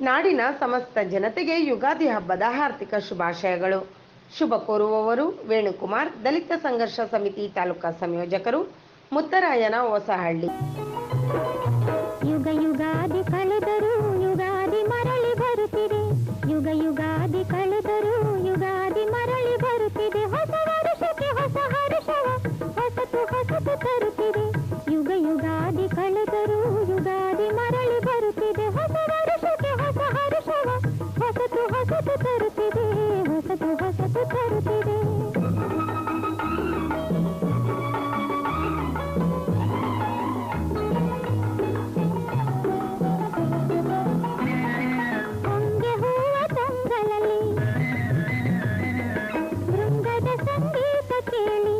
ನಾಡಿನ ಸಮಸ್ತ ಜನತೆಗೆ ಯುಗಾದಿ ಹಬ್ಬದ ಹಾರ್ದಿಕ ಶುಭಾಶಯಗಳು. ಶುಭ ಕೋರುವವರು ವೇಣುಕುಮಾರ್, ದಲಿತ ಸಂಘರ್ಷ ಸಮಿತಿ ತಾಲೂಕಾ ಸಂಯೋಜಕರು ಮುತ್ತರಾಯನ ಹೊಸಹಳ್ಳಿ. ಯುಗ ಯುಗಾದಿ ಕಳೆದರು ಯುಗಾದಿ ಮರಳಿ ಬರುತ್ತಿದೆ. ಯುಗ ಯುಗಾದಿ ಕಳೆದರು ಯುಗಾದಿ ಮರಳಿ ಬರುತ್ತಿದೆ. ಹೊಸ ಹೊಸದು ಹೊಸದು ತರುತ್ತಿದೆ ಸಂಗೀತ ಕೇಳಿ